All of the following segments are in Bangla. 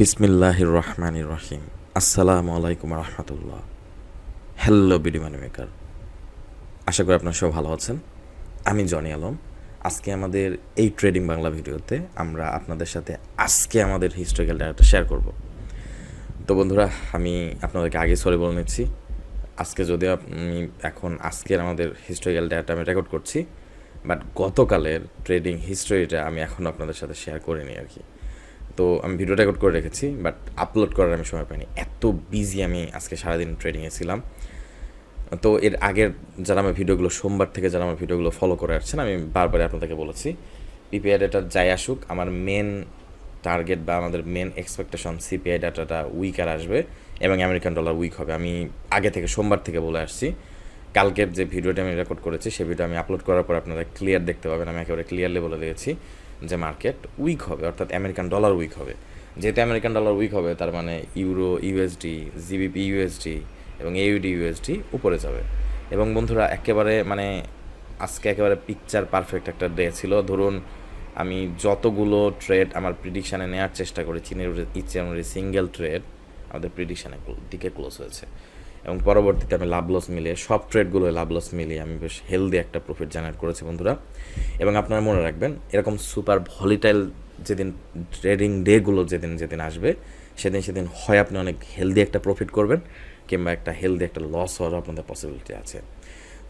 বিসমিল্লাহির রহমান রহিম। আসসালামু আলাইকুম রহমতুল্লাহ। হ্যালো বিডি মানি মেকার আশা করি আপনার সব ভালো আছেন। আমি জনি আলম। আজকে আমাদের এই ট্রেডিং বাংলা ভিডিওতে আমরা আপনাদের সাথে আজকে আমাদের হিস্টোরিক্যাল ডাটাটা শেয়ার করব। তো বন্ধুরা, আমি আপনাদেরকে আগে সরে বলে নিচ্ছি। আজকে যদিও আমি এখন আজকের আমাদের হিস্টোরিক্যাল ডাটা আমি রেকর্ড করছি বাট গতকালের ট্রেডিং হিস্টোরিটা আমি এখন আপনাদের সাথে শেয়ার করিনি আর কি। তো আমি ভিডিও রেকর্ড করে রেখেছি বাট আপলোড করার আমি সময় পাইনি। এত বিজি আমি আজকে সারাদিন ট্রেডিংয়ে ছিলাম। তো এর আগের যারা আমার ভিডিওগুলো, সোমবার থেকে যারা আমার ভিডিওগুলো ফলো করে আসছেন, আমি বারবারই আপনাদেরকে বলেছি পিপিআই ডাটা যাই আসুক, আমার মেন টার্গেট বা আমাদের মেন এক্সপেকটেশন সিপিআই ডাটাটা উইকার আসবে, এবং আমেরিকান ডলার উইক হবে। আমি আগে থেকে, সোমবার থেকে বলে আসছি। কালকের যে ভিডিওটা আমি রেকর্ড করেছি সেই ভিডিও আমি আপলোড করার পর আপনারা ক্লিয়ার দেখতে পাবেন। আমি একেবারে ক্লিয়ারলি বলে দিয়েছি। যে মার্কেট উইক হবে, অর্থাৎ আমেরিকান ডলার উইক হবে। যেহেতু আমেরিকান ডলার উইক হবে, তার মানে ইউরো ইউএসডি জিবিপি ইউএসডি এবং এইউডি ইউএসডি উপরে যাবে। এবং বন্ধুরা, একেবারে মানে আজকে একেবারে পিকচার পারফেক্ট একটা ডে ছিল। ধরুন, আমি যতগুলো ট্রেড আমার প্রিডিকশানে নেওয়ার চেষ্টা করি চীনের ইচ্ছে আমার সিঙ্গেল ট্রেড আমাদের প্রিডিকশানে দিকে ক্লোজ হয়েছে। এবং পরবর্তীতে আমি লাভ লস মিলিয়ে, সব ট্রেডগুলো লাভ লস মিলিয়ে আমি বেশ হেলদি একটা প্রফিট জেনারেট করেছি বন্ধুরা। এবং আপনারা মনে রাখবেন, এরকম সুপার ভলিটাইল যেদিন ট্রেডিং ডেগুলো যেদিন যেদিন আসবে, সেদিন সেদিন হয় আপনি অনেক হেলদি একটা প্রফিট করবেন, কিংবা একটা হেলদি একটা লস হওয়ারও আপনাদের পসিবিলিটি আছে।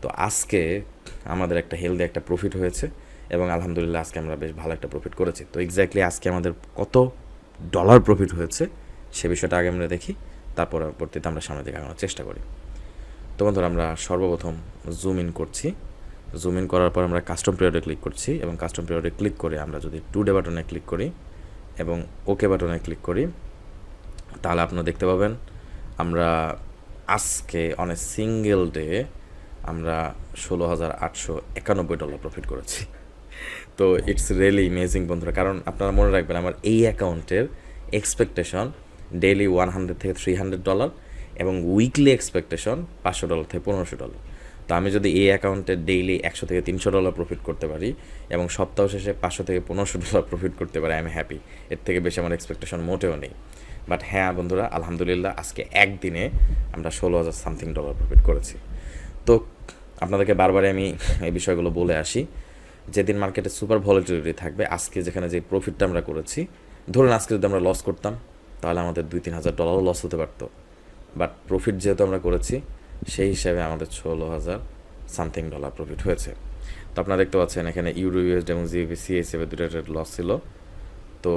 তো আজকে আমাদের একটা হেলদি একটা প্রফিট হয়েছে, এবং আলহামদুলিল্লাহ আজকে আমরা বেশ ভালো একটা প্রফিট করেছি। তো এক্স্যাক্টলি আজকে আমাদের কত ডলার প্রফিট হয়েছে, সে বিষয়টা আগে আমরা দেখি। তারপর পরবর্তীতে আমরা সামনের দিকে আগানোর চেষ্টা করি। তো বন্ধুরা, আমরা সর্বপ্রথম জুম ইন করছি। জুম ইন করার পর আমরা কাস্টম পিরিয়ডে ক্লিক করছি এবং কাস্টম পিরিয়ডে ক্লিক করে আমরা যদি টু ডে বাটনে ক্লিক করি এবং ওকে বাটনে ক্লিক করি, তাহলে আপনারা দেখতে পাবেন আমরা আজকে অন এ সিঙ্গেল ডে আমরা ষোলো হাজার আটশো একানব্বই ডলার প্রফিট করেছি। তো ইটস রিয়েলি ইমেজিং বন্ধুরা, কারণ আপনারা মনে রাখবেন আমার এই অ্যাকাউন্টের এক্সপেকটেশন ডেইলি ওয়ান হান্ড্রেড থেকে থ্রি হান্ড্রেড ডলার এবং উইকলি এক্সপেকটেশন পাঁচশো ডলার থেকে পনেরোশো ডলার। তো আমি যদি এই অ্যাকাউন্টে ডেইলি একশো থেকে তিনশো ডলার প্রফিট করতে পারি এবং সপ্তাহ শেষে পাঁচশো থেকে পনেরোশো ডলার প্রফিট করতে পারি আমি হ্যাপি এর থেকে বেশি আমার এক্সপেকটেশন মোটেও নেই। বাট হ্যাঁ বন্ধুরা, আলহামদুলিল্লাহ আজকে একদিনে আমরা ষোলো হাজার সামথিং ডলার প্রফিট করেছি। তো আপনাদেরকে বারবারই আমি এই বিষয়গুলো বলে আসি। যেদিন মার্কেটে সুপার ভলিটিলিটি থাকবে, আজকে যেখানে যে প্রফিটটা আমরা করেছি, ধরুন আজকে যদি আমরা লস করতাম তাহলে আমাদের দুই, তিন হাজার ডলারও লস হতে পারতো। বাট প্রফিট যেহেতু আমরা করেছি, সেই হিসাবে আমাদের ষোলো হাজার সামথিং ডলার প্রফিট হয়েছে। তো আপনারা দেখতে পাচ্ছেন এখানে ইউরো ইউএসডি এবং জিবি সিএসএফে দুটো লস ছিল। তো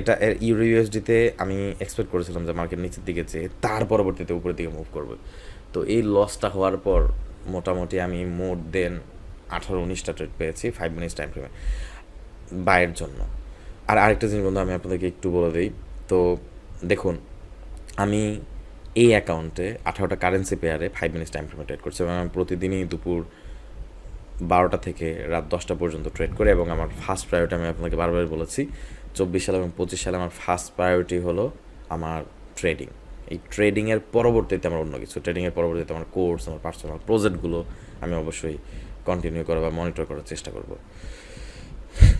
এটা ইউরো ইউএসডিতে আমি এক্সপেক্ট করেছিলাম যে মার্কেট নিচের দিকে যেয়ে তার পরবর্তীতে উপরের দিকে মুভ করবে। তো এই লসটা হওয়ার পর মোটামুটি আমি মোর দেন আঠারো উনিশটা ট্রেড পেয়েছি ফাইভ মিনিটস টাইম ফ্রেমে বায়ের জন্য। আর আরেকটা জিনিস বন্ধু, আমি আপনাদেরকে একটু বলে দিই। তো দেখুন, আমি এই অ্যাকাউন্টে আঠারোটা কারেন্সি পেয়ারে ফাইভ মিনিটস টাইম ফ্রেমে ট্রেড করছি এবং আমি প্রতিদিনই দুপুর বারোটা থেকে রাত দশটা পর্যন্ত ট্রেড করি এবং আমার ফার্স্ট প্রায়োরিটি আমি আপনাকে বারবার বলেছি, চব্বিশ সাল এবং পঁচিশ সালে আমার ফার্স্ট প্রায়োরিটি হলো আমার ট্রেডিং এই ট্রেডিংয়ের পরবর্তীতে আমার অন্য কিছু ট্রেডিংয়ের পরবর্তীতে আমার কোর্স আমার পার্সোনাল প্রজেক্টগুলো আমি অবশ্যই কন্টিনিউ করা বা মনিটর করার চেষ্টা করব।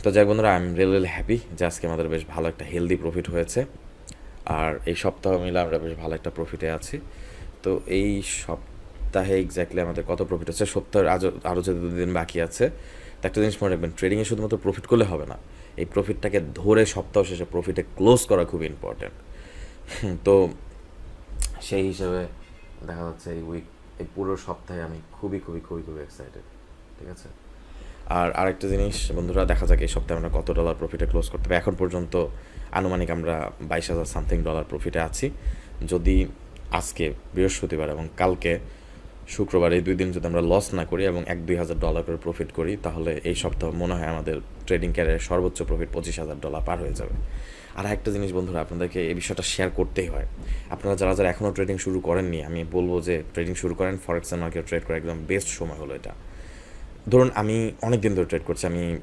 তো যাই বন্ধুরা I am real real happy যে আজকে আমাদের বেশ ভালো একটা হেলদি প্রফিট হয়েছে। আর এই সপ্তাহ মিলে আমরা বেশ ভালো একটা প্রফিটে আছি। তো এই সপ্তাহে এক্স্যাক্টলি আমাদের কত প্রফিট হচ্ছে সপ্তাহের আজও আরও যে দুদিন বাকি আছে, তো একটা জিনিস মনে রাখবেন ট্রেডিংয়ে শুধুমাত্র প্রফিট করলে হবে না। এই প্রফিটটাকে ধরে সপ্তাহ শেষে প্রফিটে ক্লোজ করা খুব ইম্পর্ট্যান্ট তো সেই হিসেবে দেখা যাচ্ছে এই উইক এই পুরো সপ্তাহে আমি খুবই খুবই খুবই খুবই এক্সাইটেড ঠিক আছে? আর আরেকটা জিনিস, বন্ধুরা, দেখা যাক এই সপ্তাহে আমরা কত ডলার প্রফিটে ক্লোজ করতে হবে এখন পর্যন্ত আনুমানিক আমরা বাইশ হাজার সামথিং ডলার প্রফিটে আছি। যদি আজকে বৃহস্পতিবার এবং কালকে শুক্রবার এই দুই দিন যদি আমরা লস না করি এবং এক দুই হাজার ডলার করে প্রফিট করি, তাহলে এই সপ্তাহ মনে হয় আমাদের ট্রেডিং ক্যারিয়ারের সর্বোচ্চ প্রফিট পঁচিশ হাজার ডলার পার হয়ে যাবে। আর একটা জিনিস বন্ধুরা, আপনাদেরকে এই বিষয়টা শেয়ার করতেই হয়। আপনারা যারা যারা এখনও ট্রেডিং শুরু করেননি, আমি বলব যে ট্রেডিং শুরু করেন ফরেক্স মার্কেট ট্রেড করা একদম বেস্ট সময় হলো এটা। ধরুন আমি অনেক দিন ধরে ট্রেড করছি, আমি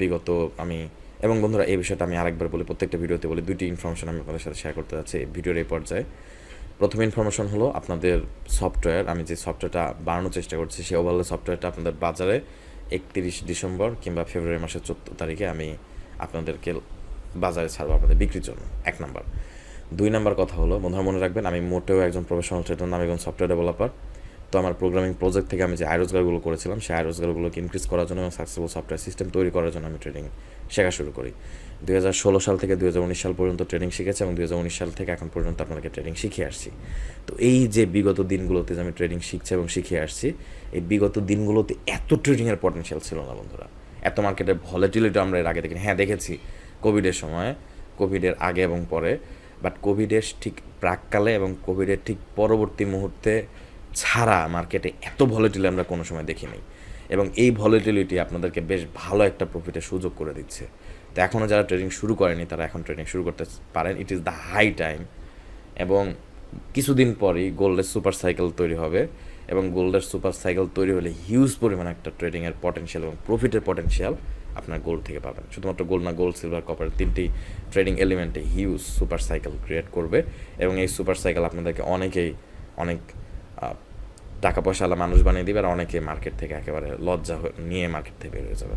বিগত আমি এবং বন্ধুরা, এই বিষয়টা আমি আরেকবার বলি, প্রত্যেকটা ভিডিওতে বলি, দুইটি ইনফরমেশন আমি আপনাদের সাথে শেয়ার করতে যাচ্ছি ভিডিওর এই পর্যায়ে। প্রথম ইনফরমেশন হলো আপনাদের সফটওয়্যার আমি যে সফটওয়্যারটা বানানোর চেষ্টা করছি, সেই ওভারঅল সফটওয়্যারটা আপনাদের বাজারে একত্রিশ ডিসেম্বর কিংবা ফেব্রুয়ারি মাসের চোদ্দ তারিখে আমি আপনাদেরকে বাজারে ছাড়বো আপনাদের বিক্রির জন্য, এক নাম্বার। দুই নাম্বার কথা হলো, বন্ধুরা মনে রাখবেন, আমি মোটেও একজন প্রফেশনাল ট্রেডার নাম একজন সফটওয়্যার ডেভেলপার আমার প্রোগ্রামিং প্রজেক্ট থেকে আমি যে আয় রোজগারগুলো করেছিলাম, সেই আয় রোজগারগুলোকে ইনক্রিজ করার জন্য এবং সাকসেসফুল সফটওয়্যার সিস্টেম তৈরি করার জন্য আমি ট্রেনিং শেখা শুরু করি। হাজার ষোলো সাল থেকে দু হাজার উনিশ সাল পর্যন্ত ট্রেনিং শিখেছি এবং দু হাজার উনিশ সাল থেকে এখন পর্যন্ত আপনাদেরকে ট্রেনিং শিখিয়ে আসছি। তো এই যে বিগত দিনগুলোতে যে আমি ট্রেনিং শিখছি এবং শিখিয়ে আসছি, এই বিগত দিনগুলোতে এত ট্রেনিংয়ের পটেনশিয়াল ছিল না বন্ধুরা। এত মার্কেটের ভলেটিলিটি আমরা এর আগে দেখিনি। হ্যাঁ দেখেছি কোভিডের সময় কোভিডের আগে এবং পরে বাট কোভিডের ঠিক প্রাককালে এবং কোভিডের ঠিক পরবর্তী মুহূর্তে ছাড়া মার্কেটে এত ভলেটিলি আমরা কোনো সময় দেখিনি। এবং এই ভলেটিলিটি আপনাদেরকে বেশ ভালো একটা প্রফিটের সুযোগ করে দিচ্ছে। তো এখনও যারা ট্রেডিং শুরু করেনি, তারা এখন ট্রেডিং শুরু করতে পারেন। It is the high time এবং কিছুদিন পরেই গোল্ডের সুপার সাইকেল তৈরি হবে। এবং গোল্ডের সুপার সাইকেল তৈরি হলে হিউজ পরিমাণ একটা ট্রেডিংয়ের পটেনশিয়াল এবং প্রফিটের পটেনশিয়াল আপনার গোল্ড থেকে পাবেন। শুধুমাত্র গোল্ড না গোল্ড সিলভার কপার তিনটি ট্রেডিং এলিমেন্টে হিউজ সুপার সাইকেল ক্রিয়েট করবে। এবং এই সুপার সাইকেল আপনাদেরকে অনেকেই, অনেক টাকা পয়সাওয়ালা মানুষ বানিয়ে দিবে আর অনেকে মার্কেট থেকে একেবারে লজ্জা নিয়ে মার্কেট থেকে বের হয়ে যাবে।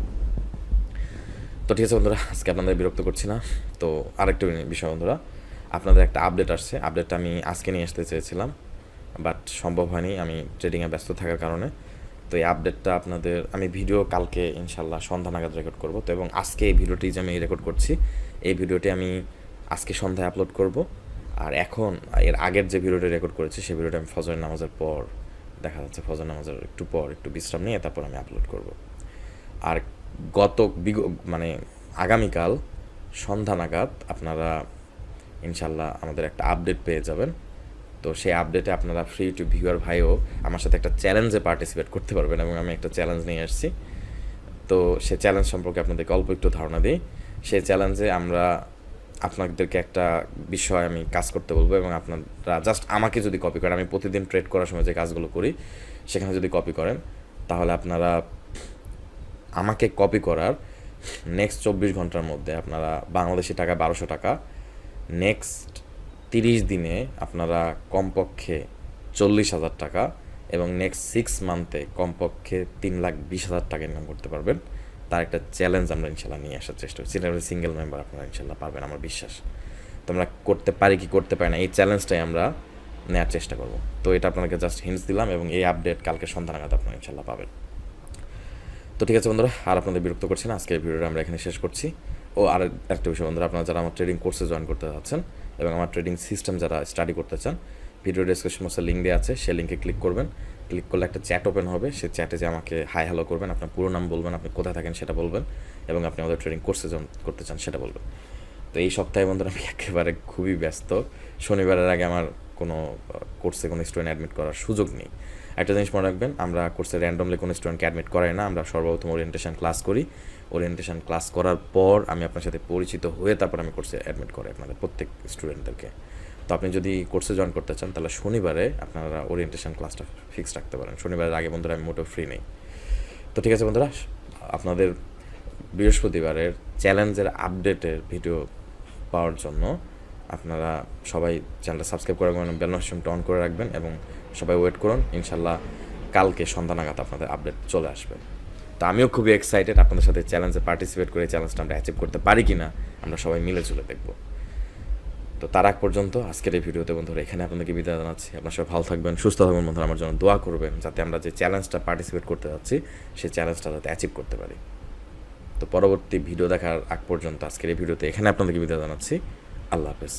তো ঠিক আছে বন্ধুরা, আজকে আপনাদের বিরক্ত করছি না। তো আরেকটু বিষয় বন্ধুরা, আপনাদের একটা আপডেট আসছে। আপডেটটা আমি আজকে নিয়ে আসতে চেয়েছিলাম বাট সম্ভব হয়নি। আমি ট্রেডিংয়ে ব্যস্ত থাকার কারণে। তো এই আপডেটটা আপনাদের, আমি ভিডিও কালকে ইনশাল্লাহ সন্ধ্যা নাগাদ রেকর্ড করব। তো এবং আজকে এই ভিডিওটি যে আমি রেকর্ড করছি, এই ভিডিওটি আমি আজকে সন্ধ্যায় আপলোড করব। আর এখন, এর আগের যে ভিডিওটি রেকর্ড করেছি সেই ভিডিওটা আমি ফজরের নামাজের পর দেখা যাচ্ছে ফজর নামাজের একটু পর একটু বিশ্রাম নিয়ে তারপর আমি আপলোড করব। আর গত বিগ- মানে আগামীকাল সন্ধ্যা নাগাদ আপনারা ইনশাল্লাহ আমাদের একটা আপডেট পেয়ে যাবেন। তো সেই আপডেটে আপনারা ফ্রি টু ভিউয়ার ভাইও আমার সাথে একটা চ্যালেঞ্জে পার্টিসিপেট করতে পারবেন এবং আমি একটা চ্যালেঞ্জ নিয়ে আসছি। তো সে চ্যালেঞ্জ সম্পর্কে আপনাদেরকে অল্প একটু ধারণা দিই। সেই চ্যালেঞ্জে আমরা আপনাদেরকে একটা বিষয় আমি কাজ করতে বলব এবং আপনারা জাস্ট আমাকে যদি কপি করেন, আমি প্রতিদিন ট্রেড করার সময় যে কাজগুলো করি, সেখানে যদি কপি করেন, তাহলে আপনারা আমাকে কপি করার নেক্সট চব্বিশ ঘণ্টার মধ্যে আপনারা বাংলাদেশি টাকা বারোশো টাকা নেক্সট তিরিশ দিনে আপনারা কমপক্ষে চল্লিশ হাজার টাকা এবং নেক্সট সিক্স মান্থে কমপক্ষে তিন লাখ বিশ হাজার টাকা ইনকাম করতে পারবেন। তার একটা চ্যালেঞ্জ আমরা ইনশাল্লাহ নিয়ে আসার চেষ্টা করছি। সিঙ্গেল মেম্বার আপনারা ইনশাল্লাহ পারবেন, আমার বিশ্বাস। তো আমরা করতে পারি কি করতে পারি না, এই চ্যালেঞ্জটাই আমরা নেওয়ার চেষ্টা করব। তো এটা আপনাদেরকে জাস্ট হিন্টস দিলাম এবং এই আপডেট কালকে সন্ধ্যা নাগাদ আপনারা ইনশাল্লাহ পাবেন। তো ঠিক আছে বন্ধুরা, আর আপনাদের বিরক্ত করছি না, আজকের ভিডিওটা আমরা এখানে শেষ করছি। ও, আর একটা বিষয় বন্ধুরা, আপনারা যারা আমার ট্রেডিং কোর্সে জয়েন করতে চাচ্ছেন এবং আমার ট্রেডিং সিস্টেম যারা স্টাডি করতে চান ভিডিও ডিসক্রিপশন বক্সে লিঙ্ক দেওয়া আছে, সেই লিঙ্কে ক্লিক করবেন। ক্লিক করলে একটা চ্যাট ওপেন হবে। সে চ্যাটে যে আমাকে হাই হ্যালো করবেন, আপনার পুরো নাম বলবেন, আপনি কোথায় থাকেন সেটা বলবেন এবং আপনি আমাদের ট্রেনিং কোর্সে জয়েন করতে চান সেটা বলবেন। তো এই সপ্তাহে বন্ধুরা আমি একেবারে খুবই ব্যস্ত। শনিবারের আগে আমার কোনো কোর্সে কোনো স্টুডেন্ট অ্যাডমিট করার সুযোগ নেই। একটা জিনিস মনে রাখবেন, আমরা কোর্সে র্যান্ডমলি কোনো স্টুডেন্টকে অ্যাডমিট করাই না, আমরা সর্বপ্রথম ওরিয়েন্টেশন ক্লাস করি। ওরিয়েন্টেশন ক্লাস করার পর আমি আপনার সাথে পরিচিত হয়ে তারপর আমি কোর্সে অ্যাডমিট করি আপনাদের প্রত্যেক স্টুডেন্টদেরকে তো আপনি যদি কোর্সে জয়েন করতে চান, তাহলে শনিবারে আপনারা ওরিয়েন্টেশন ক্লাসটা ফিক্স রাখতে পারেন। শনিবারের আগে বন্ধুরা, আমি মোটেও ফ্রি নেই। তো ঠিক আছে বন্ধুরা, আপনাদের বৃহস্পতিবারের চ্যালেঞ্জের আপডেটের ভিডিও পাওয়ার জন্য আপনারা সবাই চ্যানেলটা সাবস্ক্রাইব করে রাখবেন, বেল নোটিফিকেশনটা অন করে রাখবেন এবং সবাই ওয়েট করুন, ইনশাল্লাহ কালকে সন্ধ্যা নাগাদ আপনাদের আপডেট চলে আসবে। তো আমিও খুবই এক্সাইটেড আপনাদের সাথে চ্যালেঞ্জে পার্টিসিপেট করে চ্যালেঞ্জটা আমরা অ্যাচিভ করতে পারি কি না আমরা সবাই মিলে চলে দেখব। তো তার আগ পর্যন্ত আজকের এই ভিডিওতে বন্ধুরা এখানে আপনাদেরকে বিদায় জানাচ্ছি। আপনার সবাই ভালো থাকবেন, সুস্থ থাকবেন বন্ধুরা, আমার জন্য দোয়া করবেন যাতে আমরা যে চ্যালেঞ্জটা পার্টিসিপেট করতে যাচ্ছি সেই চ্যালেঞ্জটা যাতে অ্যাচিভ করতে পারি। তো পরবর্তী ভিডিও দেখার আগ পর্যন্ত আজকের এই ভিডিওতে এখানে আপনাদেরকে বিদায় জানাচ্ছি। আল্লাহ হাফেজ।